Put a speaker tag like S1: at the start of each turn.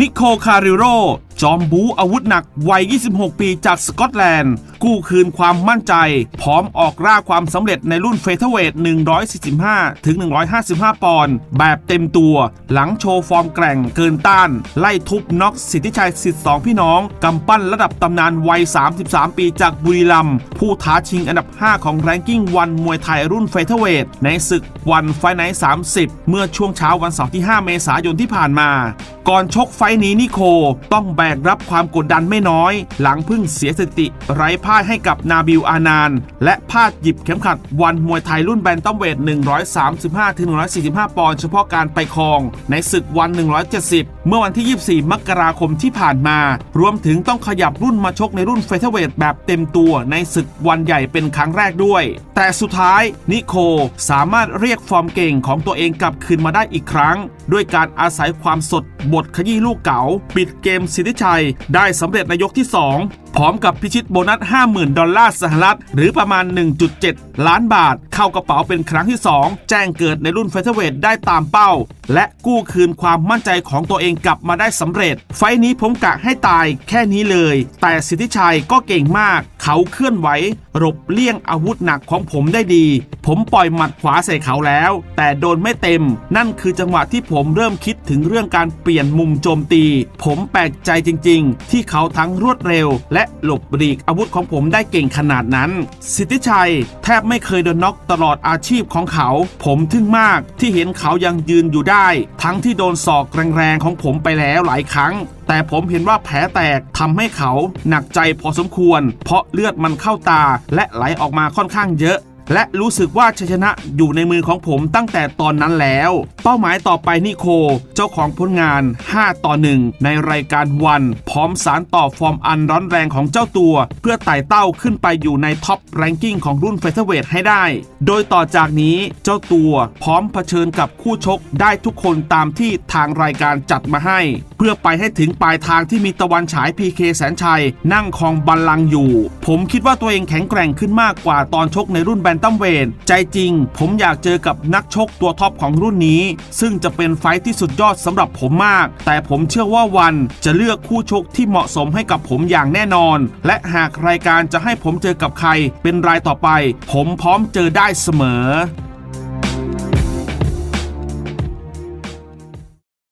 S1: นิโคคาริโร จอมบูอาวุธหนักวัย 26 ปีจากสกอตแลนด์ กู้คืนความมั่นใจ พร้อมออกร่าความสำเร็จในรุ่นเฟเธอร์เวท 145 ถึง 155 ปอนด์แบบเต็มตัว หลังโชว์ฟอร์มแกร่งเกินต้าน ไล่ทุบน็อกสิทธิชัยสิทธิ์สองพี่น้อง กำปั้นระดับตำนานวัย 33 ปีจากบุรีรัมย์ผู้ท้าชิงอันดับ 5 ของแรงกิ้งวันมวยไทยรุ่นเฟเธอร์เวท ในศึกวันไฟไนท์30 เมื่อช่วงเช้าวันเสาร์ที่ 5 เมษายนที่ผ่านมา ก่อนชกไฟนี้นิโคต้องแบกรับความกดดันไม่น้อย หลังพึ่งเสียสติไร้พ่ายให้กับนาบิลอานาน และพลาดหยิบเข็มขัดวันมวยไทยรุ่นแบนตัมเวท 135-145 ปอนด์เฉพาะการไปครอง ในศึกวัน 170 เมื่อวันที่ 24 มกราคมที่ผ่านมา รวมถึงต้องขยับรุ่นมาชกในรุ่นเฟเธอร์เวทแบบเต็มตัวในศึกวันใหญ่เป็นครั้งแรกด้วย แต่สุดท้ายนิโคสามารถเรียกฟอร์มเก่งของตัวเองกลับคืนมาได้อีกครั้ง ด้วยการอาศัยความสดบทขยี้ลูกเก๋าปิดเกมสิทธิชัย ได้สำเร็จในยกที่ 2พร้อมกับพิชิตโบนัส 50,000 ดอลลาร์สหรัฐ หรือประมาณ 1.7 ล้านบาท เข้ากระเป๋าเป็นครั้งที่ 2 แจ้งเกิดในรุ่นเฟเธอร์เวทได้ตามเป้า และกู้คืนความมั่นใจของตัวเองกลับมาได้สำเร็จ ไฟนี้ผมกะให้ตายแค่นี้เลย แต่สิทธิชัยก็เก่งมาก เขาเคลื่อนไหวหลบเลี่ยงอาวุธหนักของผมได้ดี ผมปล่อยหมัดขวาใส่เขาแล้ว แต่โดนไม่เต็ม นั่นคือจังหวะที่ผมเริ่มคิดถึงเรื่องการเปลี่ยนมุมโจมตี ผมแปลกใจจริง ๆ ที่เขาทั้งรวดเร็วและหลบหลีกอาวุธของผมได้เก่งขนาดนั้น สิทธิชัย แทบไม่เคยโดนน็อกตลอดอาชีพของเขา ผมทึ่งมากที่เห็นเขายังยืนอยู่ได้ ทั้งที่โดนศอกแรงๆของผมไปแล้วหลายครั้ง แต่ผมเห็นว่าแผลแตกทำให้เขาหนักใจพอสมควร เพราะเลือดมันเข้าตาและไหลออกมาค่อนข้างเยอะ และรู้สึกว่าชัยชนะอยู่ในมือของผมตั้งแต่ตอนนั้นแล้ว เป้าหมายต่อไปนิโค เจ้าของผลงาน 5 ต่อ 1 ในรายการวัน พร้อมสารต่อฟอร์มอันร้อนแรงของเจ้าตัว เพื่อไต่เต้าขึ้นไปอยู่ในท็อปแรงกิ้งของรุ่นเฟเธอร์เวทให้ได้ โดยต่อจากนี้เจ้าตัวพร้อมเผชิญกับคู่ชกได้ทุกคนตามที่ทางรายการจัดมาให้ เพื่อไปให้ถึงปลายทางที่มีตะวันฉายพีเคแสนชัย นั่งคองบัลลังก์อยู่ ผมคิดว่าตัวเองแข็งแกร่งขึ้นมากกว่าตอนชกในรุ่นแบนตัมเวทใจจริง ผมอยากเจอกับนักชกตัวท็อปของรุ่นนี้ ซึ่งจะเป็นไฟท์ที่สุดยอดสำหรับผมมาก แต่ผมเชื่อว่าวันจะเลือกคู่ชกที่เหมาะสมให้กับผมอย่างแน่นอน และหากรายการจะให้ผมเจอกับใครเป็นรายต่อไป ผมพร้อมเจอได้เสมอ